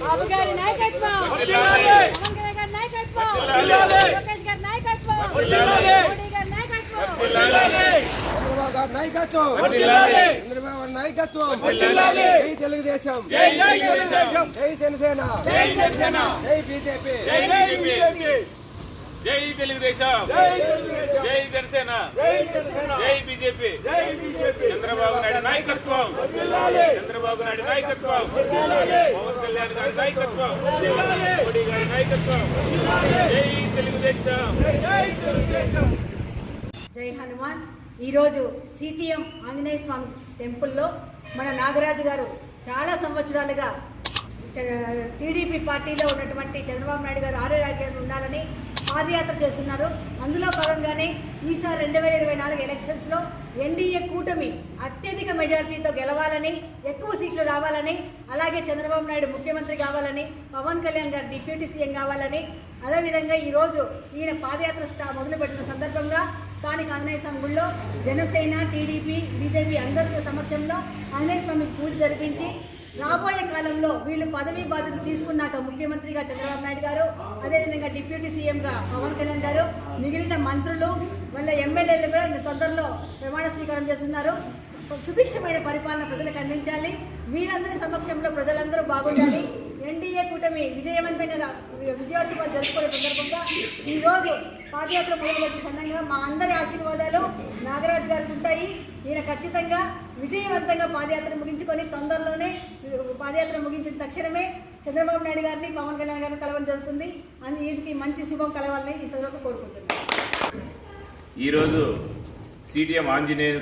బాబు గారి నాయకత్వం. గారి నాయకత్వం. లోకేష్ గారి నాయకత్వం. మోడీ చంద్రబాబు నాయకత్వం. తెలుగుదేశం. జై జనసేన. జై బీజేపీ. జై తెలుగుదేశం. జై జనసేన. జై బీజేపీ. చంద్రబాబు నాయుడు నాయకత్వం. చంద్రబాబు నాయుడు నాయకత్వం. పవన్ కళ్యాణ్ గారి నాయకత్వం. మోడీ గారి నాయకత్వం. జై తెలుగుదేశం. జై హనుమాన్. ఈరోజు సిటిఎం ఆంజనేయ స్వామి టెంపుల్లో మన నాగరాజు గారు చాలా సంవత్సరాలుగా టీడీపీ పార్టీలో ఉన్నటువంటి చంద్రబాబు నాయుడు గారు ఆరోగ్యంగా ఉండాలని పాదయాత్ర చేస్తున్నారు. అందులో భాగంగానే ఈసారి రెండు వేల ఇరవై నాలుగు ఎలక్షన్స్లో ఎన్డీఏ కూటమి అత్యధిక మెజారిటీతో గెలవాలని ఎక్కువ సీట్లు రావాలని అలాగే చంద్రబాబు నాయుడు ముఖ్యమంత్రి కావాలని పవన్ కళ్యాణ్ గారు డిప్యూటీ సీఎం కావాలని అదేవిధంగా ఈరోజు ఈయన పాదయాత్ర స్టా మొదలుపెట్టిన సందర్భంగా స్థానిక ఆంజనేయ స్వామి జనసేన టీడీపీ బీజేపీ అందరి సమక్షంలో ఆంజనేయ స్వామికి పూజ జరిపించి రాబోయే కాలంలో వీళ్ళు పదవీ బాధ్యతలు తీసుకున్నాక ముఖ్యమంత్రిగా చంద్రబాబు నాయుడు గారు అదేవిధంగా డిప్యూటీ సీఎంగా పవన్ కళ్యాణ్ గారు మిగిలిన మంత్రులు వాళ్ళ ఎమ్మెల్యేలు కూడా తొందరలో ప్రమాణ స్వీకారం చేస్తున్నారు. సుభిక్షమైన పరిపాలన ప్రజలకు అందించాలి. వీరందరి సమక్షంలో ప్రజలందరూ బాగుండాలి. విజయవంతంగా విజయోత్సవాలు జరుపుకునే సందర్భంగా ఈరోజు పాదయాత్ర మొదలుపెట్టిన సందర్భంగా మా అందరి ఆశీర్వాదాలు నాగరాజు గారికి ఉంటాయి. ఈయన ఖచ్చితంగా విజయవంతంగా పాదయాత్ర ముగించుకొని తొందరలోనే పాదయాత్ర ముగించిన తక్షణమే చంద్రబాబు నాయుడు గారిని పవన్ కళ్యాణ్ గారిని కలవడం జరుగుతుంది. అని వీటికి మంచి శుభం కలవాలని ఈ సందర్భంగా కోరుకుంటున్నాను ఈరోజు సిటిఎం ఆంజనేయ